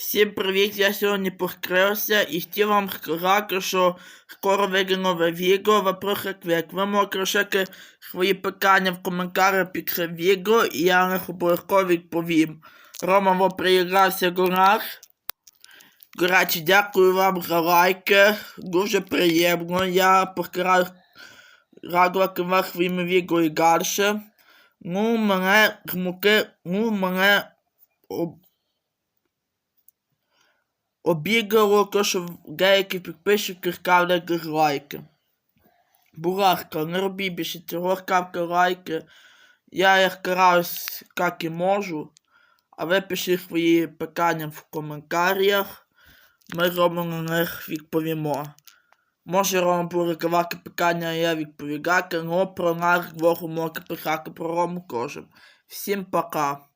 Всім привіт! Я сьогодні покрився і хотів вам сказати, що скоро вийде нове відео. Вопрос як ви можете лишити свої питання в коментарях під цим відео і я на них обов'язково відповім. Рома во приїжджався до нас. До речі, дякую вам за лайки. Дуже приємно. Я постараюсь радувати вас своїми відео і далі. Ну, мене змуки, ну, мене об... що деякі підписчики ставлять дизлайки. Будь ласка, не робіть більше цього, ставте лайки. Я їх стараюсь, як і можу. А ви пишіть свої питання в коментарях. Ми зробимо на них відповімо. Може Рома давати питання, я відповідати, але про нас двох можете писати про Рому кожен. Всім пока.